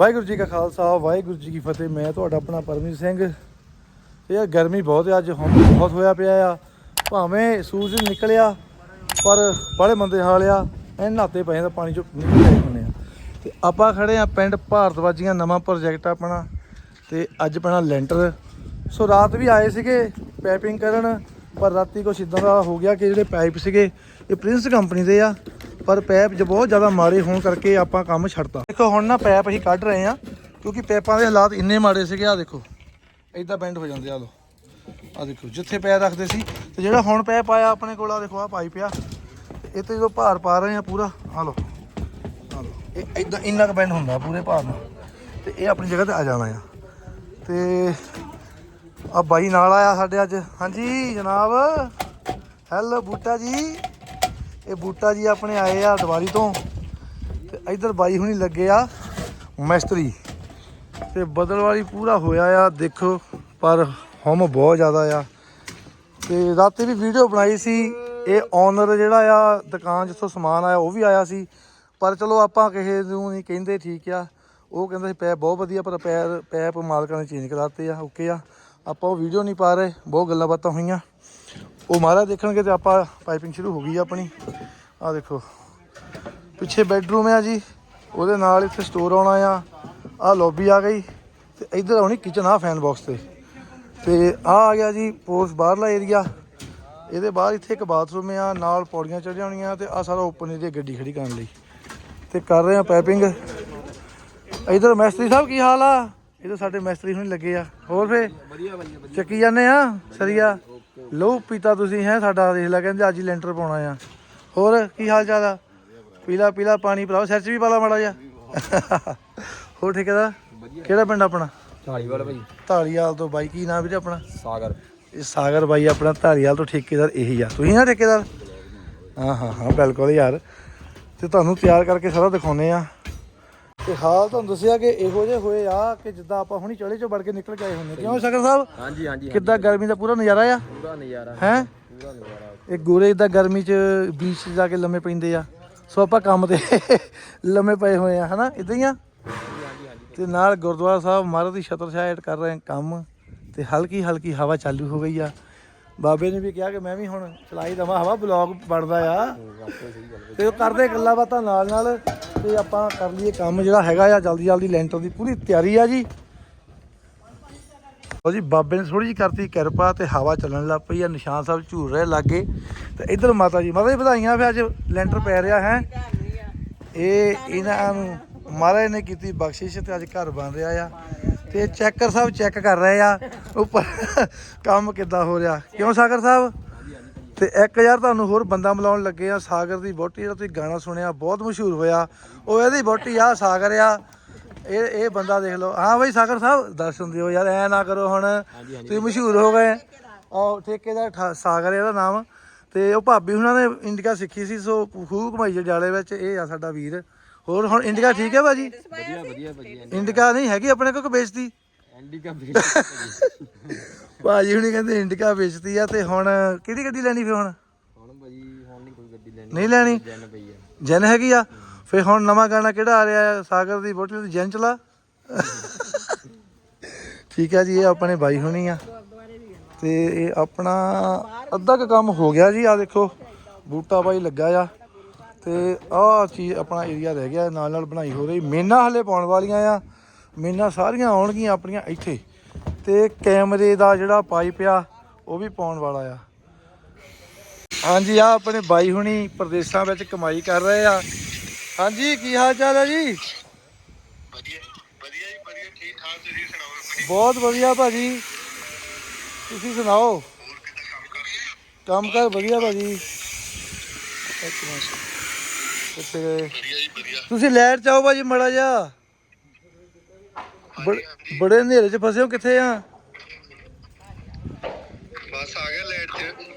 ਵਾਹਿਗੁਰੂ ਜੀ ਕਾ ਖਾਲਸਾ, ਵਾਹਿਗੁਰੂ ਜੀ ਕੀ ਫਤਿਹ। ਮੈਂ ਤੁਹਾਡਾ ਆਪਣਾ ਪਰਮਜੀਤ ਸਿੰਘ। ਤੇ ਯਾਰ ਗਰਮੀ ਬਹੁਤ ਹੈ ਅੱਜ ਹੁਣ ਬਹੁਤ ਹੋਇਆ ਪਿਆ ਆ। ਭਾਵੇਂ ਸੂਰਜ ਨਿਕਲਿਆ, ਪਰ ਬੜੇ ਮੰਦੇ ਹਾਲ ਆ। ਐ ਨਹਾਤੇ ਪਏ ਤਾਂ ਪਾਣੀ ਚੋਂ ਨਿਕਲ ਆਏ ਹੁੰਦੇ ਆ। ਤੇ ਆਪਾਂ ਖੜੇ ਆ ਪਿੰਡ ਭਾਰਤਵਾਜੀਆਂ ਨਵਾਂ ਪ੍ਰੋਜੈਕਟ ਆਪਣਾ। ਤੇ ਅੱਜ ਪੈਣਾ ਲੈਂਟਰ। ਸੋ ਰਾਤ ਵੀ ਆਏ ਸੀਗੇ ਪਾਈਪਿੰਗ ਕਰਨ, ਪਰ ਰਾਤੀ ਕੁਛ ਇਦਾਂ ਦਾ ਹੋ ਗਿਆ ਕਿ ਜਿਹੜੇ ਪਾਈਪ ਸੀਗੇ, ਇਹ ਪ੍ਰਿੰਸ ਕੰਪਨੀ ਦੇ ਆ। ਪਰ ਪੈਪ ਜੋ ਬਹੁਤ ਜ਼ਿਆਦਾ ਮਾੜੇ ਹੋਣ ਕਰਕੇ ਆਪਾਂ ਕੰਮ ਛੱਡਤਾ। ਦੇਖੋ, ਹੁਣ ਨਾ ਪੈਪ ਅਸੀਂ ਕੱਢ ਰਹੇ ਆ ਕਿਉਂਕਿ ਪੈਪਾਂ ਦੇ ਹਾਲਾਤ ਇੰਨੇ ਮਾੜੇ ਸੀਗੇ ਆ ਦੇਖੋ ਇਦਾਂ ਬੈਂਡ ਹੋ ਜਾਂਦੇ ਆ ਲੋ ਆ ਦੇਖੋ, ਜਿੱਥੇ ਪੈਰ ਰੱਖਦੇ ਸੀ, ਤੇ ਜਿਹੜਾ ਹੁਣ ਪੈਪ ਆਇਆ ਆਪਣੇ ਕੋਲ ਆ ਦੇਖੋ ਆ ਪਾਈਪ ਆ। ਇਹ ਤੇ ਜਦੋਂ ਭਾਰ ਪਾ ਰਹੇ ਆ ਪੂਰਾ ਆ ਲੋ ਆ ਲੋ ਇਹ ਇਦਾਂ ਇੰਨਾ ਕੁ ਬੈਂਡ ਹੁੰਦਾ ਪੂਰੇ ਭਾਰ ਨਾਲ। ਤੇ ਇਹ ਆਪਣੀ ਜਗ੍ਹਾ ਤੇ ਆ ਜਾਣਾ ਆ। ਤੇ ਆ ਬਾਈ ਨਾਲ ਆਇਆ ਸਾਡੇ ਅੱਜ। ਹਾਂਜੀ, ਜਨਾਬ। ਹੈਲੋ ਬੂਟਾ ਜੀ। ਇਹ ਬੂਟਾ ਜੀ ਆਪਣੇ ਆਏ ਆ ਦੀਵਾਰੀ ਤੋਂ। ਤੇ ਇਧਰ ਬਾਈ ਹੁਣੀ ਲੱਗੇ ਆ ਮਿਸਤਰੀ। ਤੇ ਬਦਲ ਵਾਲੀ ਪੂਰਾ ਹੋਇਆ ਆ, ਦੇਖੋ, ਪਰ ਹਮ ਬਹੁਤ ਜ਼ਿਆਦਾ ਆ। ਤੇ ਰਾਤੀ ਵੀ ਵੀਡੀਓ ਬਣਾਈ ਸੀ, ਇਹ ਓਨਰ ਜਿਹੜਾ ਆ, ਦੁਕਾਨ ਜਿੱਥੋਂ ਸਮਾਨ ਆਇਆ, ਉਹ ਵੀ ਆਇਆ ਸੀ। ਪਰ ਚਲੋ ਆਪਾਂ ਕਿਸੇ ਨੂੰ ਨਹੀਂ ਕਹਿੰਦੇ ਠੀਕ ਆ। ਉਹ ਕਹਿੰਦਾ ਸੀ, ਪੈਪ ਬਹੁਤ ਵਧੀਆ, ਪਰ ਪੈਰ ਪੈਪ ਮਾਲਕਾਂ ਨੇ ਚੇਂਜ ਕਰਾਤੇ ਆ ਓਕੇ ਆ। ਆਪਾਂ ਉਹ ਵੀਡੀਓ ਨਹੀਂ ਪਾ ਰਹੇ, ਬਹੁਤ ਗੱਲਾਂ ਬਾਤਾਂ ਹੋਈਆਂ। ਉਹ ਮਹਾਰਾਜ ਦੇਖਣਗੇ ਤੇ ਆਪਾਂ ਪਾਈਪਿੰਗ ਸ਼ੁਰੂ ਹੋ ਗਈ ਆ ਆਪਣੀ। ਆ ਦੇਖੋ। ਪਿੱਛੇ ਬੈੱਡਰੂਮ ਆ ਜੀ। ਉਹਦੇ ਨਾਲ ਇੱਥੇ ਸਟੋਰ ਆਉਣਾ ਆ। ਆ ਲੌਬੀ ਆ ਗਈ ਤੇ ਇੱਧਰ ਆਉਣੀ ਕਿਚਨ ਆ ਫੈਨ ਬਾਕਸ ਤੇ। ਤੇ ਆ ਆ ਗਿਆ ਜੀ ਪੋਸਟ ਬਾਹਰਲਾ ਏਰੀਆ ਇਹਦੇ ਬਾਅਦ ਇੱਥੇ ਇੱਕ ਬਾਥਰੂਮ ਆ, ਨਾਲ ਪੌੜੀਆਂ ਚੜ੍ਹ ਜਾਣੀਆਂ ਤੇ ਆ ਸਾਰਾ ਓਪਨ ਏਰੀਆ ਗੱਡੀ ਖੜੀ ਕਰਨ ਲਈ। ਤੇ ਕਰ ਰਹੇ ਆ ਪਾਈਪਿੰਗ ਇਧਰ ਮੈਸਤਰੀ ਸਾਹਿਬ ਕੀ ਹਾਲ ਆ? ਇਧਰ ਸਾਡੇ ਮੈਸਤਰੀ ਹੁਣ ਲੱਗੇ ਆ। ਹੋਰ ਫੇ? ਵਧੀਆ ਵਧੀਆ ਚੱਕੀ ਜਾਂਦੇ ਆ? ਸਰੀਆ? ਲੋ ਪੀਤਾ ਤੁਸੀਂ ਹੈ ਸਾਡਾ ਦੇਖ ਲੈ ਕਹਿੰਦੇ ਅੱਜ ਹੀ ਲੈਂਟਰ ਪਾਉਣਾ ਆ। ਹੋਰ ਕੀ ਹਾਲ ਚਾਲ ਆ? ਪੀਲਾ ਪੀਲਾ ਪਾਣੀ ਪਿਲਾਓ ਸਿਰ 'ਚ ਵੀ ਪਾਲਾ ਮਾੜਾ ਜਿਹਾ। ਹੋਰ ਠੇਕੇਦਾਰ? ਕਿਹੜਾ ਪਿੰਡ ਆਪਣਾ? ਢਾਲੀਵਾਲ ਭਾਈ ਧਾਲੀਵਾਲ ਤੋਂ ਬਾਈ ਕੀ ਨਾਮ ਵੀਰੇ ਆਪਣਾ? ਸਾਗਰ। ਇਹ ਸਾਗਰ ਬਾਈ ਆਪਣਾ ਧਾਲੀਵਾਲ ਤੋਂ ਠੇਕੇਦਾਰ ਇਹੀ ਆ। ਤੁਸੀਂ ਨਾ ਠੇਕੇਦਾਰ? ਹਾਂ ਹਾਂ ਹਾਂ ਬਿਲਕੁਲ ਯਾਰ। ਤੇ ਤੁਹਾਨੂੰ ਤਿਆਰ ਕਰਕੇ ਸਾਰਾ ਦਿਖਾਉਨੇ ਆ। ਤੇ ਹਾਲ ਤੁਹਾਨੂੰ ਦੱਸਿਆ ਕਿ ਇਹੋ ਜਿਹੇ ਹੋਏ ਆ ਕਿ ਜਿੱਦਾਂ ਆਪਾਂ ਹੁਣੀ ਚੜੇ ਚੋਂ ਵੜ ਕੇ ਨਿਕਲ ਕੇ ਆਏ ਹੁੰਦੇ। ਕਿਉਂ ਸਾਗਰ ਸਾਹਿਬ? ਹਾਂਜੀ ਹਾਂਜੀ ਕਿੱਦਾਂ ਗਰਮੀ ਦਾ ਪੂਰਾ ਨਜ਼ਾਰਾ ਆ? ਪੂਰਾ ਨਜ਼ਾਰਾ। ਹੈ? ਪੂਰਾ ਨਜ਼ਾਰਾ। ਇਹ ਗੋਰੇ ਇਦਾਂ ਗਰਮੀ 'ਚ ਬੀਚ 'ਚ ਜਾ ਕੇ ਲੰਮੇ ਪੈਂਦੇ ਆ। ਸੋ ਆਪਾਂ ਕੰਮ ਤੇ ਲੰਮੇ ਪਏ ਹੋਏ ਆ ਹਨਾ? ਇਦਾਂ ਹੀ ਆ? ਤੇ ਨਾਲ ਗੁਰਦੁਆਰਾ ਸਾਹਿਬ ਮਹਾਰਾਜ ਦੀ ਛਤਰ ਛਾਇਆ ਕਰ ਰਹੇ ਕੰਮ ਤੇ ਹਲਕੀ ਹਲਕੀ ਹਵਾ ਚਾਲੂ ਹੋ ਗਈ ਆ। ਬਾਬੇ ਨੇ ਵੀ ਕਿਹਾ ਕਿ ਮੈਂ ਵੀ ਹੁਣ ਚਲਾਈ ਦਵਾਂ, ਹਵਾ ਬਲੌਗ ਬਣਦਾ ਆ। ਤੇ ਉਹ ਕਰਦੇ ਗੱਲਾਂ ਬਾਤਾਂ ਨਾਲ ਨਾਲ ਤੇ ਆਪਾਂ ਕਰ ਲਈਏ ਕੰਮ ਜਿਹੜਾ ਹੈਗਾ ਆ, ਜਲਦੀ ਜਲਦੀ ਲੈਂਟਰ ਦੀ ਪੂਰੀ ਤਿਆਰੀ ਆ ਜੀ। ਉਹ ਜੀ, ਬਾਬੇ ਨੇ ਥੋੜੀ ਜੀ ਕਰਤੀ ਕਿਰਪਾ ਤੇ ਹਵਾ ਚੱਲਣ ਲੱਗ ਪਈ ਆ, ਨਿਸ਼ਾਨ ਸਾਹਿਬ ਝੂਰ ਰਹੇ ਲਾਗੇ। ਤੇ ਇਧਰ ਮਾਤਾ ਜੀ ਮਾਤਾ ਜੀ ਵਧਾਈਆਂ ਫਿਰ ਅੱਜ ਲੈਂਟਰ ਪੈ ਰਿਹਾ ਹੈ। ਇਹ ਇਹਨਾਂ ਨੂੰ, ਮਹਾਰਾਜ ਨੇ ਕੀਤੀ ਬਖਸ਼ਿਸ਼ ਤੇ ਅੱਜ ਘਰ ਬਣ ਰਿਹਾ ਆ। ਤੇ ਚੈੱਕਰ ਸਾਹਿਬ ਚੈੱਕ ਕਰ ਰਹੇ ਆ ਉੱਪਰ ਕੰਮ ਕਿੱਦਾਂ ਹੋ ਰਿਹਾ। ਕਿਉਂ ਸਾਗਰ ਸਾਹਿਬ? ਤੇ ਇੱਕ ਯਾਰ ਤੁਹਾਨੂੰ ਹੋਰ ਬੰਦਾ ਮਿਲਾਉਣ ਲੱਗੇ ਆ ਸਾਗਰ ਦੀ ਬੋਟੀ ਜਿਹੜਾ ਤੁਸੀਂ ਗਾਣਾ ਸੁਣਿਆ ਬਹੁਤ ਮਸ਼ਹੂਰ ਹੋਇਆ। ਉਹ ਇਹਦੀ ਬੋਟੀ ਆ ਸਾਗਰ ਆ। ਇਹ ਇਹ ਬੰਦਾ ਦੇਖ ਲਓ। ਹਾਂ ਬਈ ਸਾਗਰ ਸਾਹਿਬ ਦਰਸ਼ਨ ਦਿਓ ਯਾਰ ਐ ਨਾ ਕਰੋ ਹੁਣ। ਤੁਸੀਂ ਮਸ਼ਹੂਰ ਹੋ ਗਏ। ਉਹ ਠੇਕੇਦਾਰ ਸਾਗਰ ਇਹਦਾ ਨਾਮ। ਤੇ ਉਹ ਭਾਬੀ ਹੁਣਾਂ ਨੇ ਇੰਡੀਕਾ ਸਿੱਖੀ ਸੀ ਸੋ ਖੂਹ ਘਮਾਈ ਜੜਾਲੇ ਵਿੱਚ ਇਹ ਆ ਸਾਡਾ ਵੀਰ। ਹੋਰ ਹੁਣ ਇੰਡੀਕਾ ਠੀਕ ਹੈ ਭਾਜੀ? ਵਧੀਆ ਵਧੀਆ ਭਾਜੀ ਇੰਡੀਕਾ ਨਹੀਂ ਹੈਗੀ ਆਪਣੇ ਕੋਲ ਕਿ ਵੇਚਤੀ ਐਂਡੀ ਕਾ ਬੀਟ ਭਾਜੀ। ਹੁਣੀ ਕਹਿੰਦੇ ਇੰਡੀਕਾ ਵੇਚਤੀ ਆ ਤੇ ਹੁਣ ਕਿਹੜੀ ਗੱਡੀ ਲੈਣੀ ਫੇ ਹੁਣ? ਹੁਣ ਭਾਜੀ ਹੁਣ ਨਹੀਂ ਕੋਈ ਗੱਡੀ ਲੈਣੀ। ਨਹੀਂ ਲੈਣੀ? ਜਨ ਪਈ ਹੈ ਜਨ ਹੈਗੀ ਆ? ਫੇ ਹੁਣ ਨਵਾਂ ਗਾਣਾ ਕਿਹੜਾ ਆ ਰਿਹਾ ਆ? ਸਾਗਰ ਦੀ ਬੋਟਲ ਦੀ ਜਨ ਚਲਾ? ਠੀਕ ਆ ਜੀ ਇਹ ਆਪਣੇ ਬਾਈ ਹੁਣੀ ਆ। ਤੇ ਇਹ ਆਪਣਾ ਅੱਧਾ ਕੁ ਕੰਮ ਹੋ ਗਿਆ ਜੀ ਆ ਦੇਖੋ। ਬੂਟਾ ਬਾਈ ਲੱਗਾ ਆ। ਤੇ ਆਹ ਚੀਜ਼ ਆਪਣਾ ਏਰੀਆ ਰਹਿ ਗਿਆ ਨਾਲ ਨਾਲ ਬਣਾਈ ਹੋ ਰਹੀ। ਮੇਨਾ ਹਲੇ ਪਾਉਣ ਵਾਲੀਆਂ ਆ। ਮੇਨਾ ਸਾਰੀਆਂ ਆਉਣਗੀਆਂ ਆਪਣੀਆਂ ਇੱਥੇ। ਤੇ ਕੈਮਰੇ ਦਾ ਜਿਹੜਾ ਪਾਈਪ ਆ ਉਹ ਵੀ ਪਾਉਣ ਵਾਲਾ ਆ। ਹਾਂਜੀ ਆ ਆਪਣੇ ਬਾਈ ਹੁਣੀ ਪ੍ਰਦੇਸ਼ਾਂ ਵਿੱਚ ਕਮਾਈ ਕਰ ਰਹੇ ਆ। ਹਾਂਜੀ ਕੀ ਹਾਲ ਚਾਲ ਹੈ ਜੀ? ਵਧੀਆ ਵਧੀਆ ਜੀ ਵਧੀਆ ਠੀਕ ਠਾਕ ਤੁਸੀਂ ਸੁਣਾਓ ਬਹੁਤ ਵਧੀਆ ਭਾਜੀ। ਤੁਸੀਂ ਸੁਣਾਓ? ਕੰਮ ਕਰ ਵਧੀਆ ਭਾਜੀ। ਇੱਕ ਮਿੰਟ। ਕਿੱਥੇ ਗਏ। ਵਧੀਆ ਜੀ ਵਧੀਆ। ਤੁਸੀਂ ਲੈਟ ਚਾਓ ਭਾਜੀ ਮੜਾ ਜਾ ਬੜੇ ਹਨੇਰੇ 'ਚ ਫਸੇ ਹੋ ਕਿੱਥੇ ਆ? ਬਸ ਆ ਗਿਆ ਲਾਈਟ 'ਚ।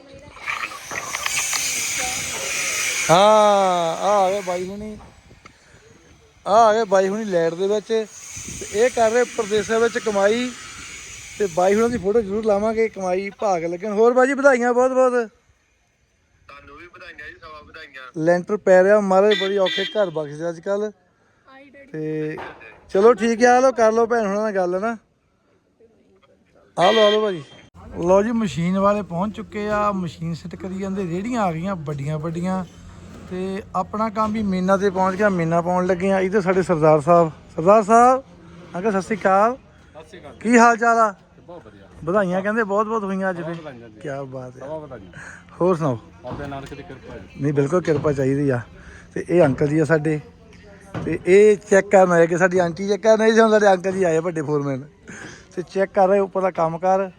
ਹਾਂ ਆ ਆ ਗਏ ਬਾਈ ਹੁਣੀ। ਆ ਆ ਗਏ ਬਾਈ ਹੁਣੀ ਲੈਟ ਦੇ ਵਿੱਚ। ਤੇ ਇਹ ਕਰ ਰਹੇ ਪ੍ਰਦੇਸ਼ਾਂ ਵਿੱਚ ਕਮਾਈ। ਤੇ ਬਾਈ ਹੁਣਾਂ ਦੀ ਫੋਟੋ ਜ਼ਰੂਰ ਲਾਵਾਂਗੇ ਕਮਾਈ ਭਾਗ ਲੱਗਣ। ਹੋਰ ਬਾਜੀ ਵਧਾਈਆਂ ਬਹੁਤ ਬਹੁਤ ਵਧਾਈਆਂ ਜੀ ਸਵਾ ਵਧਾਈਆਂ। ਲੈਂਟਰ ਪੈ ਰਿਹਾ ਮਹਾਰਾਜ ਬੜੀ ਔਖੇ ਘਰ ਬਖਸ਼ਦੇ ਅੱਜ ਕੱਲ ਤੇ ਚਲੋ ਠੀਕ ਆ ਲੋ ਕਰ ਲੋ ਭੈਣ ਹੁਣਾਂ ਨਾਲ ਗੱਲ ਨਾ ਆ ਲੋ ਆ ਲੋ ਭਾਜੀ। ਲੋ ਜੀ ਮਸ਼ੀਨ ਵਾਲੇ ਪਹੁੰਚ ਚੁੱਕੇ ਆ ਮਸ਼ੀਨ ਸੈੱਟ ਕਰੀ ਜਾਂਦੇ ਰੇੜੀਆਂ ਆ ਗਈਆਂ ਵੱਡੀਆਂ ਵੱਡੀਆਂ। ਤੇ ਆਪਣਾ ਕੰਮ ਵੀ ਮੀਨਾ ਤੇ ਪਹੁੰਚ ਗਿਆ ਮੀਨਾ ਪਾਉਣ ਲੱਗੇ ਆ। ਇਹਦੇ ਸਾਡੇ ਸਰਦਾਰ ਸਾਹਿਬ। ਸਰਦਾਰ ਸਾਹਿਬ ਅੰਕਲ ਸਤਿ ਸ਼੍ਰੀ ਅਕਾਲ। ਸਤਿ ਸ਼੍ਰੀ ਅਕਾਲ। ਕੀ ਹਾਲ ਚਾਲ ਆ? ਬਹੁਤ ਵਧੀਆ। ਵਧਾਈਆਂ ਕਹਿੰਦੇ ਬਹੁਤ ਬਹੁਤ ਹੋਈਆਂ ਅੱਜ ਫੇ ਕੀ ਬਾਤ ਹੈ। ਬਹੁਤ ਹੋਰ ਸੁਣਾਓ? ਬਾਬੇ ਨਾਨਕ ਦੀ ਕਿਰਪਾ ਜੀ। ਨਹੀਂ ਬਿਲਕੁਲ ਕਿਰਪਾ ਚਾਹੀਦੀ ਆ। ਤੇ ਇਹ ਅੰਕਲ ਜੀ ਆ ਸਾਡੇ। ਤੇ ਇਹ ਚੈੱਕ ਕਰਨ ਆਏ ਕਿ ਸਾਡੀ ਆਂਟੀ ਚੈੱਕ ਕਰਨ ਆਈ ਸੀ ਹੁਣ ਸਾਡੇ ਅੰਕਲ ਜੀ ਆਏ ਵੱਡੇ ਫੋਰਮੈਨ। ਤੇ ਚੈੱਕ ਕਰ ਰਹੇ ਉੱਪਰ ਦਾ ਕੰਮ ਕਰ।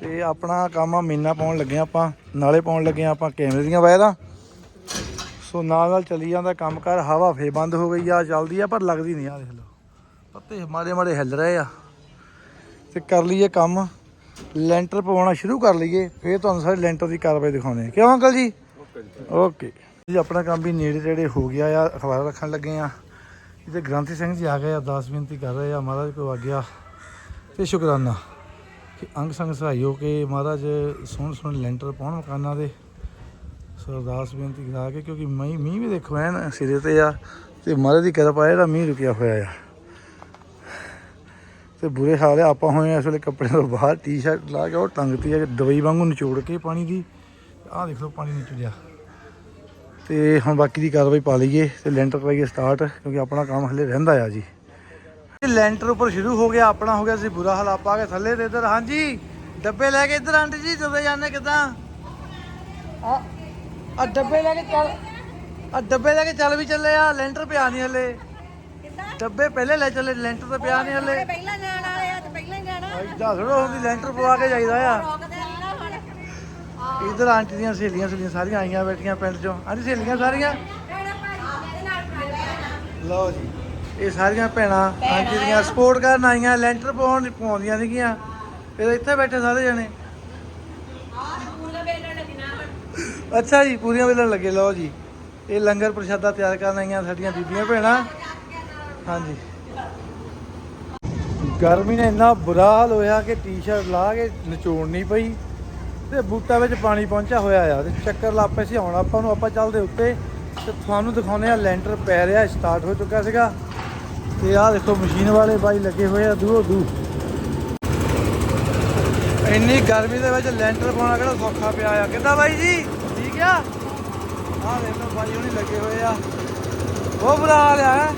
ਤੇ ਆਪਣਾ ਕੰਮ ਆ ਮੀਨਾ ਪਾਉਣ ਲੱਗੇ ਆਪਾਂ ਨਾਲੇ ਪਾਉਣ ਲੱਗੇ ਆਪਾਂ ਕੈਮਰੇ ਦੀਆਂ ਵਾਇਰਾਂ। ਸੋ ਨਾਲ ਨਾਲ ਚੱਲੀ ਜਾਂਦਾ ਕੰਮ ਕਰ ਹਵਾ ਫੇ ਬੰਦ ਹੋ ਗਈ ਆ ਚੱਲਦੀ ਆ ਪਰ ਲੱਗਦੀ ਨਹੀਂ ਆ ਦੇਖ ਲਓ। ਪੱਤੇ ਮਾੜੇ ਮਾੜੇ ਹਿੱਲ ਰਹੇ ਆ। ਤੇ ਕਰ ਲਈਏ ਕੰਮ। ਲੈਂਟਰ ਪਵਾਉਣਾ ਸ਼ੁਰੂ ਕਰ ਲਈਏ, ਫਿਰ ਤੁਹਾਨੂੰ ਸਾਰੇ ਲੈਂਟਰ ਦੀ ਕਾਰਵਾਈ ਦਿਖਾਉਂਦੇ ਆ ਕਿਉਂ ਅੰਕਲ ਜੀ? ਓਕੇ ਜੀ, ਆਪਣਾ ਕੰਮ ਵੀ ਨੇੜੇ ਤੇੜੇ ਹੋ ਗਿਆ ਆ, ਅਖਬਾਰ ਰੱਖਣ ਲੱਗੇ ਆ। ਇਹਦੇ ਗ੍ਰੰਥੀ ਸਿੰਘ ਜੀ ਆ ਗਏ ਆ, ਦਾਸ ਬੇਨਤੀ ਕਰ ਰਹੇ ਆ, ਮਹਾਰਾਜ ਕੋ ਆਗਿਆ ਤੇ ਸ਼ੁਕਰਾਨਾ। ਕਿ ਅੰਗ ਸੰਗ ਸਹਾਈ ਹੋ ਕੇ ਮਹਾਰਾਜ ਸੋਹਣ ਸੋਹਣ ਲੈਂਟਰ ਪਾਉਣ ਮਕਾਨਾਂ ਦੇ। ਸੋ ਅਰਦਾਸ ਬੇਨਤੀ ਕਰਾ ਕੇ, ਕਿਉਂਕਿ ਮੀਂਹ ਮੀਂਹ ਵੀ ਦੇਖੋ, ਐਨ ਸਿਰੇ ਤੇ ਆ ਤੇ ਮਹਾਰਾਜ ਦੀ ਕਿਰਪਾ ਹੈ ਜਿਹੜਾ ਮੀਂਹ ਰੁਕਿਆ ਹੋਇਆ ਆ। ਤੇ ਬੁਰੇ ਹਾਲ ਆ ਆਪਾਂ ਹੋਏ ਆ ਇਸ ਵੇਲੇ ਕੱਪੜੇ ਤੋਂ ਬਾਹਰ ਟੀ-ਸ਼ਰਟ ਲਾ ਕੇ ਉਹ ਟੰਗਤੀ ਆ ਦਵਾਈ ਵਾਂਗੂ ਨਿਚੋੜ ਕੇ ਪਾਣੀ ਦੀ। ਆਹ ਦੇਖ ਲਓ ਪਾਣੀ ਨਿਚੜਿਆ। ਤੇ ਹੁਣ ਬਾਕੀ ਦੀ ਕਾਰਵਾਈ ਪਾ ਲਈਏ ਤੇ ਲੈਂਟਰ ਕਰਾਈਏ ਸਟਾਰਟ ਕਿਉਂਕਿ ਆਪਣਾ ਕੰਮ ਹਲੇ ਰਹਿੰਦਾ ਆ ਜੀ। ਲੈਂਟਰ ਉੱਪਰ ਸ਼ੁਰੂ ਹੋ ਗਿਆ ਆਪਣਾ ਹੋ ਗਿਆ ਸੀ ਬੁਰਾ ਹਾਲ ਆਪਾਂ ਕੇ ਥੱਲੇ ਤੇ ਇੱਧਰ। ਹਾਂਜੀ ਡੱਬੇ ਲੈ ਕੇ ਇੱਧਰ ਆਂਟੀ ਜੀ ਜਦੋਂ ਜਾਂਦੇ ਕਿਦਾਂ? ਆ ਆ ਡੱਬੇ ਲੈ ਕੇ ਚੱਲ ਆ ਡੱਬੇ ਲੈ ਕੇ ਚੱਲ ਵੀ ਚੱਲੇ ਆ ਲੈਂਟਰ ਪਿਆ ਨਹੀਂ ਹਲੇ। ਡੱਬੇ ਪਹਿਲੇ ਲੈ ਚੱਲੇ ਲੈਂਟਰ ਤੇ ਪਿਆ ਨਹੀਂ ਹਲੇ ਪਹਿਲਾਂ ਜਾਣ ਵਾਲੇ ਆ ਤੇ ਪਹਿਲਾਂ ਹੀ ਹੁੰਦੀ, ਲੈਂਟਰ ਪਵਾ ਕੇ ਜਾਈਦਾ ਆ। ਰੋਕਦੇ ਇੱਧਰ ਆਂਟੀ ਦੀਆਂ ਸਹੇਲੀਆਂ ਸਹੇਲੀਆਂ ਸਾਰੀਆਂ ਆਈਆਂ ਬੈਠੀਆਂ ਪਿੰਡ ਚੋਂ। ਆਂਟੀ, ਸਹੇਲੀਆਂ ਸਾਰੀਆਂ? ਲਓ ਜੀ, ਇਹ ਸਾਰੀਆਂ ਭੈਣਾਂ ਆਂਟੀ ਦੀਆਂ ਸਪੋਰਟ ਕਰਨ ਆਈਆਂ, ਲੈਂਟਰ ਪਾਉਣ ਪਾਉਂਦੀਆਂ ਸੀਗੀਆਂ ਫਿਰ ਇੱਥੇ ਬੈਠੇ ਸਾਰੇ ਜਣੇ। ਅੱਛਾ ਜੀ, ਪੂਰੀਆਂ ਵੇਲਣ ਲੱਗੇ, ਲਓ ਜੀ। ਇਹ ਲੰਗਰ ਪ੍ਰਸ਼ਾਦਾ ਤਿਆਰ ਕਰਨ ਆਈਆਂ ਸਾਡੀਆਂ ਬੀਬੀਆਂ ਭੈਣਾਂ। ਹਾਂਜੀ। ਗਰਮੀ ਨੇ ਇੰਨਾ ਬੁਰਾ ਹਾਲ ਹੋਇਆ ਕਿ ਟੀ-ਸ਼ਰਟ ਲਾ ਕੇ ਨਿਚੋੜ ਨਹੀਂ ਪਈ ਤੇ ਬੂਟਾ ਵਿੱਚ ਪਾਣੀ ਪਹੁੰਚਿਆ ਹੋਇਆ ਆ ਤੇ ਚੱਕਰ ਲੱਪੇ ਸੀ। ਹੁਣ ਆਪਾਂ ਨੂੰ ਆਪਾਂ ਚੱਲਦੇ ਉੱਤੇ ਤੇ ਤੁਹਾਨੂੰ ਦਿਖਾਉਂਦੇ ਆ ਲੈਂਟਰ ਪੈ ਰਿਹਾ ਸਟਾਰਟ ਹੋ ਚੁੱਕਾ ਸੀਗਾ। ਤੇ ਆਹ ਦੇਖੋ ਮਸ਼ੀਨ ਵਾਲੇ ਬਾਈ ਲੱਗੇ ਹੋਏ ਆ ਦੂਰੋਂ ਦੂ ਇੰਨੀ ਗਰਮੀ ਦੇ ਵਿੱਚ ਲੈਂਟਰ ਪਾਉਣਾ ਕਿਹੜਾ ਸੌਖਾ ਪਿਆ ਆ। ਕਿੱਦਾਂ ਬਾਈ ਜੀ? ਠੀਕ ਆ? ਆਹ ਦੇਖ ਬਾਈ ਹੁਣੀ ਲੱਗੇ ਹੋਏ ਆ। ਉਹ ਬੁਰਾ ਹਾਲ ਆ।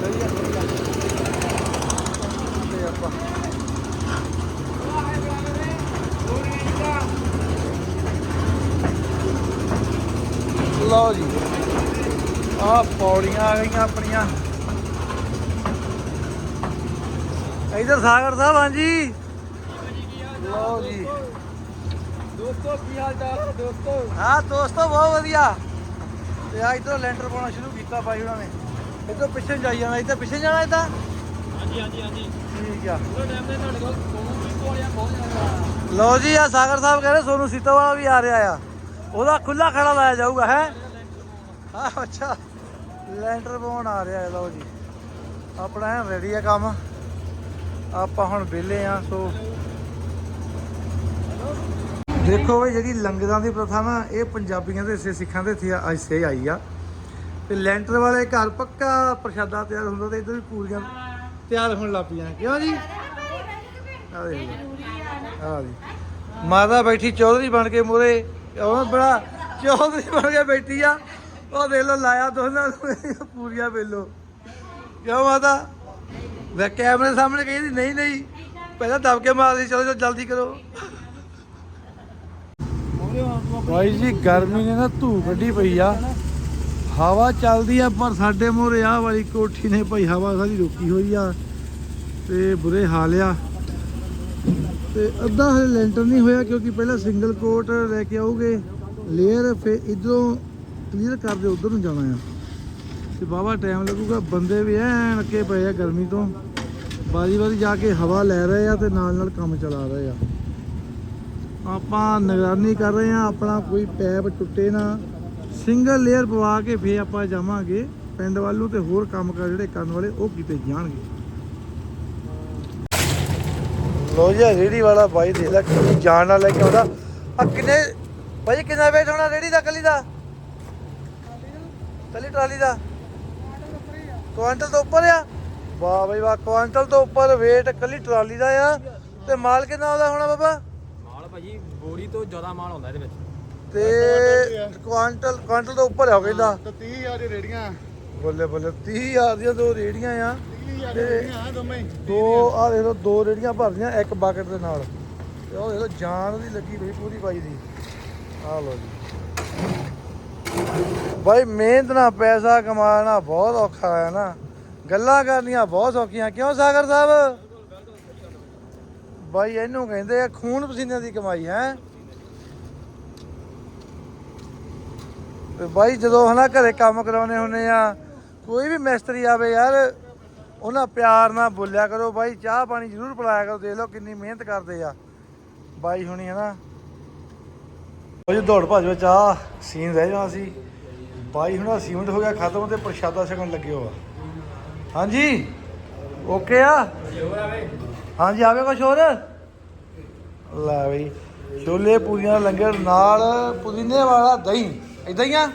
ਸਹੀ ਆ। ਆਪਾਂ ਲਓ ਜੀ। ਆਹ ਪੌੜੀਆਂ ਆ ਗਈਆਂ ਆਪਣੀਆਂ। ਇਧਰ ਸਾਗਰ ਸਾਹਿਬ ਹਾਂਜੀ। ਲਓ ਜੀ। ਦੋਸਤੋ ਕੀ ਹਾਲ ਚਾਲ ਹੈ ਦੋਸਤੋ? ਹਾਂ ਦੋਸਤੋ ਬਹੁਤ ਵਧੀਆ। ਤੇ ਆ ਇਧਰੋਂ ਲੈਂਟਰ ਪਾਉਣਾ ਸ਼ੁਰੂ ਕੀਤਾ ਬਾਈ ਉਹਨਾਂ ਨੇ। ਇਧਰੋਂ ਪਿੱਛੇ ਜਾਈ ਜਾਣਾ ਇੱਧਰ ਪਿੱਛੇ ਜਾਣਾ ਇਦਾਂ? ਹਾਂਜੀ ਹਾਂਜੀ ਹਾਂਜੀ। ਠੀਕ ਆ ਪੂਰੇ ਜੀ ਆ ਸਾਗਰ ਸਾਹਿਬ ਕਹਿੰਦੇ ਸੋਨੂੰ ਸੀਤਾ ਵਾਲਾ ਵੀ ਆ ਰਿਹਾ ਆ। ਉਹਦਾ ਖੁੱਲਾ ਖੜਾ ਲਾਇਆ ਜਾਊਗਾ, ਹੈ? ਹਾਂ ਅੱਛਾ। ਲੈਂਟਰ ਪਾਉਣ ਆ ਰਿਹਾ ਹੈ ਜੀ। ਆਪਣਾ ਹੈ ਰੈਡੀ ਆ ਕੰਮ। ਆਪਾਂ ਹੁਣ ਵਿਹਲੇ ਆ, ਸੋ। ਦੇਖੋ ਵੀ ਜਿਹੜੀ ਲੰਗਰਾਂ ਦੀ ਪ੍ਰਥਾ ਨਾ ਇਹ ਪੰਜਾਬੀਆਂ ਦੇ ਹਿੱਸੇ, ਸਿੱਖਾਂ ਦੇ ਇੱਥੇ ਆ- ਹਿੱਸੇ ਆਈ ਆ। ਤੇ ਲੈਂਟਰ ਵਾਲੇ ਘਰ ਪੱਕਾ ਪ੍ਰਸ਼ਾਦਾ ਤਿਆਰ ਹੁੰਦਾ ਤੇ ਇੱਧਰ ਵੀ ਪੂਰੀਆਂ ਤਿਆਰ ਹੋਣ ਲੱਗ ਪਈਆਂ ਕਿਉਂ ਜੀ? ਆ ਦੇਖ ਆ ਜੀ। ਮਾਤਾ ਬੈਠੀ ਚੌਧਰੀ ਬਣ ਕੇ ਮੂਰੇ ਉਹ ਬੜਾ ਚੌਧਰੀ ਬਣ ਕੇ ਬੈਠੀ ਆ। ਉਹ ਦੇਖ ਲੋ ਲਾਇਆ ਦੋਨਾਂ ਨੂੰ। ਪੂਰੀਆਂ ਵੇਲੋ। ਕਿਉਂ ਮਾਤਾ? ਵੇ ਕੈਮਰੇ ਸਾਹਮਣੇ ਕਹਿੰਦੀ ਨਹੀਂ ਨਹੀਂ। ਪਹਿਲਾਂ ਦਬ ਕੇ ਮਾਰਦੀ ਚਲੋ ਚਲੋ, ਜਲਦੀ ਕਰੋ। ਭਾਈ ਜੀ, ਗਰਮੀ ਨੇ ਨਾ ਧੂ ਕੱਢੀ ਪਈ ਆ। ਹਵਾ ਚੱਲਦੀ ਆ, ਪਰ ਸਾਡੇ ਮੋਰੇ ਆਹ ਵਾਲੀ ਕੋਠੀ ਨੇ ਭਾਈ ਹਵਾ ਸਾਰੀ ਰੋਕੀ ਹੋਈ ਆ ਤੇ ਬੁਰੇ ਹਾਲ ਆ। ਤੇ ਅੱਧਾ ਹਲੇ ਲੈਂਟਰ ਨਹੀਂ ਹੋਇਆ ਕਿਉਂਕਿ ਪਹਿਲਾਂ ਸਿੰਗਲ ਕੋਟ ਲੈ ਕੇ ਆਉਗੇ ਲੇਅਰ ਫੇ ਇਧਰੋਂ ਕਲੀਅਰ ਕਰਦੇ ਉਧਰ ਨੂੰ ਜਾਣਾ ਆ। ਤੇ ਬਾਵਾ ਟਾਈਮ ਲੱਗੂਗਾ, ਬੰਦੇ ਵੀ ਐਨ ਅੱਕੇ ਪਏ ਆ ਗਰਮੀ ਤੋਂ। ਬਾਰੀ ਬਾਰੀ ਜਾ ਕੇ ਹਵਾ ਲੈ ਰਹੇ ਆ ਤੇ ਨਾਲ ਨਾਲ ਕੰਮ ਚਲਾ ਰਹੇ ਆ। ਆਪਾਂ ਨਿਗਰਾਨੀ ਕਰ ਰਹੇ ਆ, ਆਪਣਾ ਕੋਈ ਪੈਪ ਟੁੱਟੇ ਨਾ ਸਿੰਗਲ ਲੇਅਰ ਪਵਾ ਕੇ ਫੇਰ ਆਪਾਂ ਜਾਵਾਂਗੇ ਪਿੰਡ ਵੱਲ ਤੇ ਹੋਰ ਕੰਮ ਕਰ ਜਿਹੜੇ ਕਰਨ ਵਾਲੇ ਉਹ ਕੀਤੇ ਜਾਣਗੇ। ਲੋ ਜੀ ਰੇੜੀ ਵਾਲਾ ਬਾਈ ਦੇਖ ਲੈ ਕਿੰਨੀ ਜਾਨ ਨਾਲ ਲੈ ਕੇ ਆਉਂਦਾ। ਆ ਕਿੰਨੇ ਭਾਈ ਕਿੰਨਾ ਵੇਟ ਹੋਣਾ ਰੇੜੀ ਦਾ ਕੱਲੀ ਦਾ? ਕੱਲੀ ਟਰਾਲੀ ਦਾ? ਕੁਆਂਟਲ ਤੋਂ ਉੱਪਰ ਆ? ਵਾਹ ਬਈ ਵਾਹ ਕੁਆਂਟਲ ਤੋਂ ਉੱਪਰ weight ਕੱਲੀ ਟਰਾਲੀ ਦਾ ਆ। ਤੇ ਮਾਲ ਕਿੰਨਾ ਉਹਦਾ ਹੋਣਾ ਬਾਬਾ? ਮਾਲ ਭਾਜੀ ਬੋਰੀ ਤੋਂ ਜ਼ਿਆਦਾ ਮਾਲ ਹੁੰਦਾ ਇਹਦੇ ਵਿੱਚ। ਤੇ ਕੁਆਂਟਲ ਕੁਆਂਟਲ ਤੋਂ ਉੱਪਰ ਆ ਉਹ ਕਹਿੰਦਾ। ਤਾਂ 30000 ਦੀ ਰੇੜੀਆਂ। ਬੱਲੇ ਬੱਲੇ 30000 ਦੀਆਂ ਦੋ ਰੇੜੀਆਂ ਆ। 30000 ਦੀ ਰੇੜੀਆਂ ਆ ਦੋਵੇਂ। ਦੋ ਆ ਦੇਖ ਲਓ ਦੋ ਰੇੜੀਆਂ ਭਰਦੀਆਂ ਇੱਕ ਬਾਕਟ ਦੇ ਨਾਲ। ਤੇ ਉਹ ਦੇਖ ਲਓ ਜਾਨ ਉਹਦੀ ਲੱਗੀ ਪਈ ਪੂਰੀ ਬਾਈ ਦੀ। ਆ ਲਓ ਜੀ। ਬਾਈ ਮਿਹਨਤ ਨਾਲ ਪੈਸਾ ਕਮਾਉਣਾ ਬਹੁਤ ਔਖਾ ਹੈ ਨਾ। ਗੱਲਾਂ ਕਰਨੀਆਂ ਬਹੁਤ ਸੌਖੀਆਂ। ਕਿਉਂ ਸਾਗਰ ਸਾਹਿਬ? ਬਾਈ ਇਹਨੂੰ ਕਹਿੰਦੇ ਆ ਖੂਨ ਪਸੀਨੇ ਦੀ ਕਮਾਈ ਹੈ? ਤੇ ਬਾਈ ਜਦੋਂ ਹਨਾ ਘਰੇ ਕੰਮ ਕਰਾਉਨੇ ਹੁੰਨੇ ਆ, ਕੋਈ ਵੀ ਮਿਸਤਰੀ ਆਵੇ ਯਾਰ, ਉਹਨਾਂ ਪਿਆਰ ਨਾਲ ਬੋਲਿਆ ਕਰੋ, ਬਾਈ ਚਾਹ ਪਾਣੀ ਜ਼ਰੂਰ ਪਿਲਾਇਆ ਕਰੋ, ਦੇਖ ਲਓ ਕਿੰਨੀ ਮਿਹਨਤ ਕਰਦੇ ਆ। ਬਾਈ ਹੁਣੀ ਹਨਾ। ਉਹ ਜੀ, ਦੌੜ ਭੱਜ ਵਿੱਚ ਆ, ਸੀਨ ਰਹਿ ਜਾਣਾ ਸੀ। ਬਾਈ ਹੁਣਾ ਸੀਮੈਂਟ ਹੋ ਗਿਆ ਖਤਮ ਤੇ ਪ੍ਰਸ਼ਾਦਾ ਛਕਣ ਲੱਗੇ ਹੋ ਆ। ਹਾਂਜੀ? ਓਕੇ ਆ? ਹਾਂਜੀ, ਆਵੇ ਕੁਛ ਹੋਰ ਲੈ ਬਈ, ਛੋਲੇ ਪੂਰੀਆਂ ਲੰਗਰ ਨਾਲ ਪੁਦੀਨੇ ਵਾਲਾ ਦਹੀਂ। ਇਦਾਂ ਹੀ ਆ?